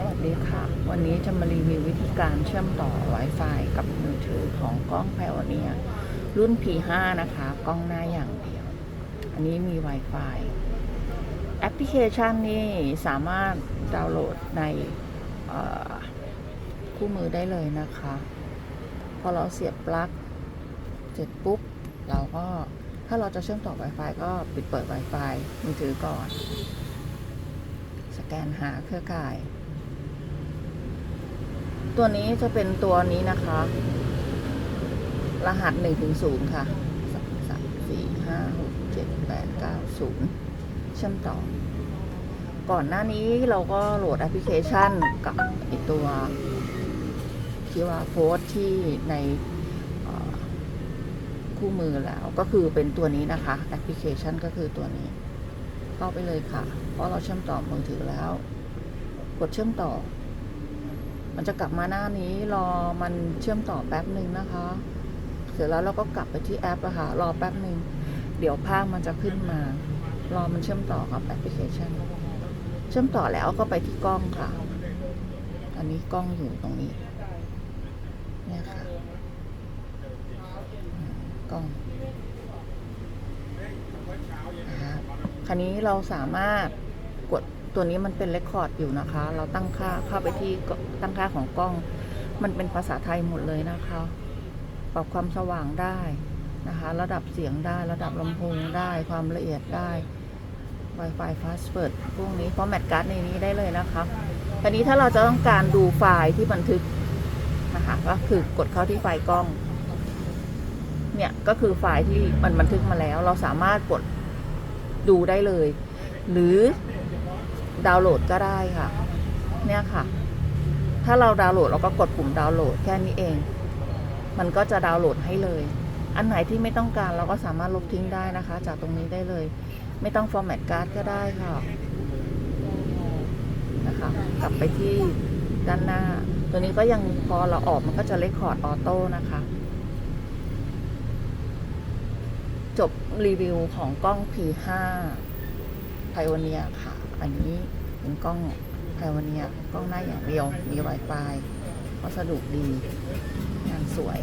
สวัสดีค่ะ วันนี้จะมารีวิววิธีการเชื่อมต่อ Wi-Fi กับมือถือของกล้อง Pioneer รุ่น P5 นะคะ กล้องหน้าอย่างเดียว อันนี้มี Wi-Fi แอปพลิเคชันนี้สามารถดาวน์โหลดในคู่มือได้เลยนะคะ พอเราเสียบปลั๊กเสร็จปุ๊บ เราก็ถ้าเราจะเชื่อมต่อ Wi-Fi ก็ปิดเปิด Wi-Fi มือถือก่อน สแกนหาเครือข่าย ตัวนี้จะเป็นตัวนี้นะคะ รหัสหนึ่งถึงศูนย์ค่ะสามสามสี่ห้าหกเจ็ดแปดเก้าศูนย์เชื่อมต่อ ก่อนหน้านี้เราก็โหลดแอปพลิเคชันกับไอตัวที่ว่าโพสที่ในคู่มือแล้วก็คือเป็นตัวนี้นะคะแอปพลิเคชันก็คือตัวนี้ เข้าไปเลยค่ะ เพราะเราเชื่อมต่อมือถือแล้ว กดเชื่อมต่อ มันจะกลับมาหน้านี้รอมันเชื่อมต่อแป๊บหนึ่งนะคะ เสร็จแล้วเราก็กลับไปที่แอปอะค่ะรอแป๊บหนึ่งเดี๋ยวภาพมันจะขึ้นมา รอมันเชื่อมต่อกับแอปพลิเคชัน เชื่อมต่อแล้วก็ไปที่กล้องค่ะ อันนี้กล้องอยู่ตรงนี้เนี่ยค่ะกล้องคะคันนี้เราสามารถ ตัวนี้มันเป็นเรคคอร์ดอยู่นะคะ เราตั้งค่าเข้าไปที่ตั้งค่าของกล้อง มันเป็นภาษาไทยหมดเลยนะคะ ปรับความสว่างได้นะคะ ระดับเสียงได้ ระดับลำโพงได้ ความละเอียดได้ Wi-Fi Fastword พวกนี้ Format Card ในนี้ได้เลยนะคะทีนี้ถ้าเราจะต้องการดูไฟล์ที่บันทึกนะคะ ก็คือกดเข้าที่ไฟล์กล้อง เนี่ยก็คือไฟล์ที่มันบันทึกมาแล้ว เราสามารถกดดูได้เลย หรือ ดาวน์โหลดก็ได้ค่ะ เนี่ยค่ะ ถ้าเราดาวน์โหลดเราก็กดปุ่มดาวน์โหลดแค่นี้เอง มันก็จะดาวน์โหลดให้เลย อันไหนที่ไม่ต้องการเราก็สามารถลบทิ้งได้นะคะ จากตรงนี้ได้เลย ไม่ต้อง format card ก็ได้ค่ะนะคะ กลับไปที่ด้านหน้า ตัวนี้ก็ยังพอเราออกมันก็จะเลคคอร์ดออโต้นะคะ จบรีวิวของกล้อง P5 Pioneer ค่ะ อันนี้เป็นกล้องแต่วันนี้กล้องหน้าอย่างเดียวมี Wi-Fi วัสดุดีงานสวย